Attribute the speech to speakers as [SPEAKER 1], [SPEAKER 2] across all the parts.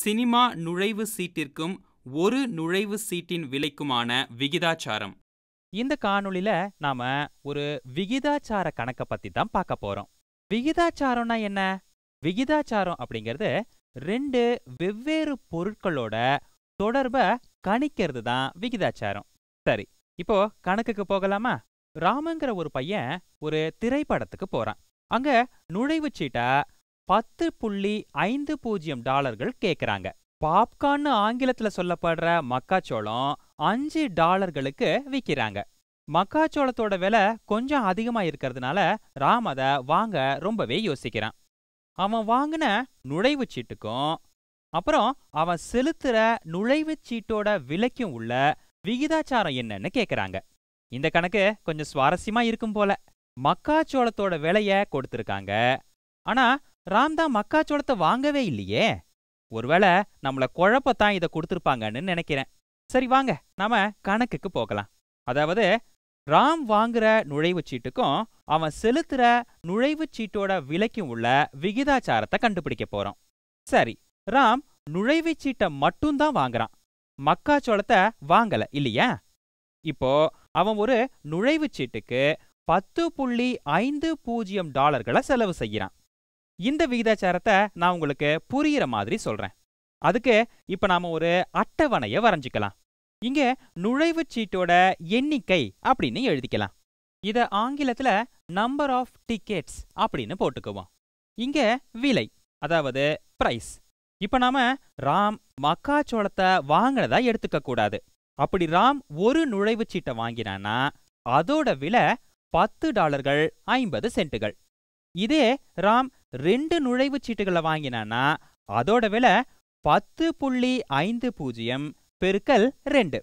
[SPEAKER 1] Cinema நுழைவு சீட்டிற்கும் ஒரு நுழைவு சீட்டின் விலைக்குமான விகிதாச்சாரம்.
[SPEAKER 2] இந்த காணொளியில நாம ஒரு விகிதாச்சார கணக்க பத்தி தான் பார்க்க போறோம். விகிதாச்சாரம்னா என்ன? விகிதாச்சாரம் அப்படிங்கிறது ரெண்டு வெவ்வேறு பொருட்களோட தொடர்பை கணிக்கிறது தான் விகிதாச்சாரம். சரி இப்போ கணக்குக்கு போகலாமா? ராமங்கிற ஒரு பையன் ஒரு திரைப்படத்துக்கு போறான். அங்க நுழைவுச் சீட்டா பத்து புள்ளி ஐந்து பூஜ்ஜியம் டாலர்கள் கேக்குறாங்க. பாப்கார்ன்னு ஆங்கிலத்துல சொல்லப்படுற மக்காச்சோளம் அஞ்சு டாலர்களுக்கு விற்கிறாங்க மக்காச்சோளத்தோட விலை கொஞ்சம் அதிகமா இருக்கிறதுனால ராம் அதை வாங்க ரொம்பவே யோசிக்கிறான். அவன் வாங்கின நுழைவுச் சீட்டுக்கும் அப்புறம் அவன் செலுத்துற நுழைவுச் சீட்டோட விலைக்கும் உள்ள விகிதாச்சாரம் என்னன்னு கேக்குறாங்க. இந்த கணக்கு கொஞ்சம் சுவாரஸ்யமா இருக்கும் போல. மக்காச்சோளத்தோட விலைய கொடுத்திருக்காங்க. ஆனா ராம் தான் மக்காச்சோளத்தை வாங்கவே இல்லையே? ஒருவேளை நம்மள குழப்பத்தான் இதை கொடுத்துருப்பாங்கன்னு நினைக்கிறேன். சரி வாங்க. நாம கணக்குக்கு போகலாம். அதாவது ராம் வாங்குற நுழைவுச் சீட்டுக்கும் அவன் செலுத்துற நுழைவுச் சீட்டோட விலைக்கும் உள்ள விகிதாச்சாரத்தை கண்டுபிடிக்க போறோம். சரி ராம் நுழைவுச் சீட்டை மட்டும்தான் வாங்குறான். மக்காச்சோளத்தை வாங்கல இல்லையா? இப்போ அவன் ஒரு நுழைவுச் சீட்டுக்கு பத்து புள்ளி ஐந்து பூஜ்ஜியம் டாலர்களை செலவு செய்கிறான். இந்த விகிதாச்சாரத்தை நான் உங்களுக்கு புரியிற மாதிரி சொல்றேன். அதுக்கு இப்ப நாம ஒரு அட்டவணையை வரைஞ்சிக்கலாம். இங்க நுழைவுச் சீட்டோட எண்ணிக்கை அப்படின்னு எழுதிக்கலாம். இத ஆங்கிலத்துல நம்பர் ஆஃப் டிக்கெட்ஸ் அப்படின்னு போட்டுக்குவோம். இங்க விலை அதாவது பிரைஸ் இப்ப நாம ராம் மக்காச்சோளத்தை வாங்கினதா எடுத்துக்க கூடாது. அப்படி ராம் ஒரு நுழைவுச் சீட்டை வாங்கினானா அதோட விலை பத்து டாலர்கள் ஐம்பது சென்ட்டுகள். இதே ராம் ரெண்டு நுழைவுச் சீட்டுகளை வாங்கினானா அதோட விலை பத்து புள்ளி ஐந்து பூஜ்ஜியம் பெருக்கல் ரெண்டு.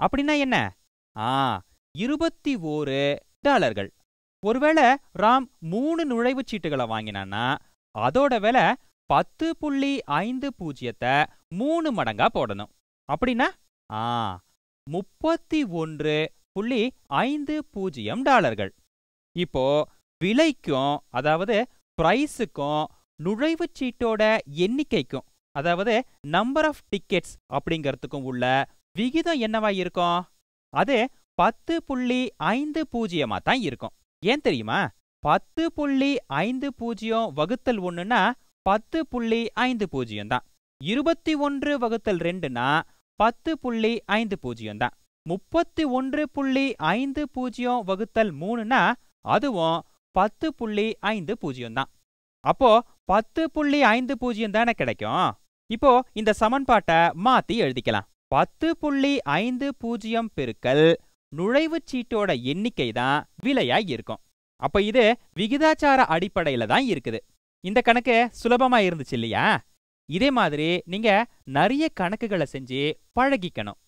[SPEAKER 2] அப்படின்னா என்ன? ஆ இருபத்தி ஓரு டாலர்கள். ஒருவேளை ராம் மூணு நுழைவுச் சீட்டுகளை வாங்கினானா அதோட விலை பத்து புள்ளி ஐந்து பூஜ்ஜியத்தை மூணு மடங்கா போடணும். அப்படின்னா ஆ முப்பத்தி ஒன்று புள்ளி ஐந்து பூஜ்ஜியம் டாலர்கள். இப்போ விலைக்கும் அதாவது பிரைஸுக்கும் நுழைவுச் சீட்டோட எண்ணிக்கைக்கும் அதாவது நம்பர் ஆஃப் டிக்கெட்ஸ் அப்படிங்கறதுக்கும் உள்ள விகிதம் என்னவா இருக்கும்? அது பத்து புள்ளி ஐந்து பூஜ்ஜியமா தான் இருக்கும். ஏன் தெரியுமா? பத்து புள்ளி ஐந்து பூஜ்ஜியம் வகுத்தல் ஒன்றுனா பத்து புள்ளி ஐந்து பூஜ்ஜியம் தான். இருபத்தி ஒன்று வகுத்தல் ரெண்டுனா பத்து புள்ளி ஐந்து பூஜ்ஜியம் தான். முப்பத்தி ஒன்று புள்ளி ஐந்து பூஜ்ஜியம் வகுத்தல் மூணுனா அதுவும் பத்து புள்ளி ஐந்து பூஜ்ஜியம் தான். அப்போ பத்து புள்ளி ஐந்து பூஜ்ஜியம் தானே கிடைக்கும்? இப்போ இந்த சமன்பாட்டை மாத்தி எழுதிக்கலாம். பத்து புள்ளி ஐந்து பூஜ்ஜியம் பெருக்கல் நுழைவுச் சீட்டோட எண்ணிக்கை தான் விலையா இருக்கும். அப்ப இது விகிதாச்சார அடிப்படையில தான் இருக்குது. இந்த கணக்கு சுலபமா இருந்துச்சு இல்லையா? இதே மாதிரி நீங்க நிறைய கணக்குகளை செஞ்சு பழகிக்கணும்.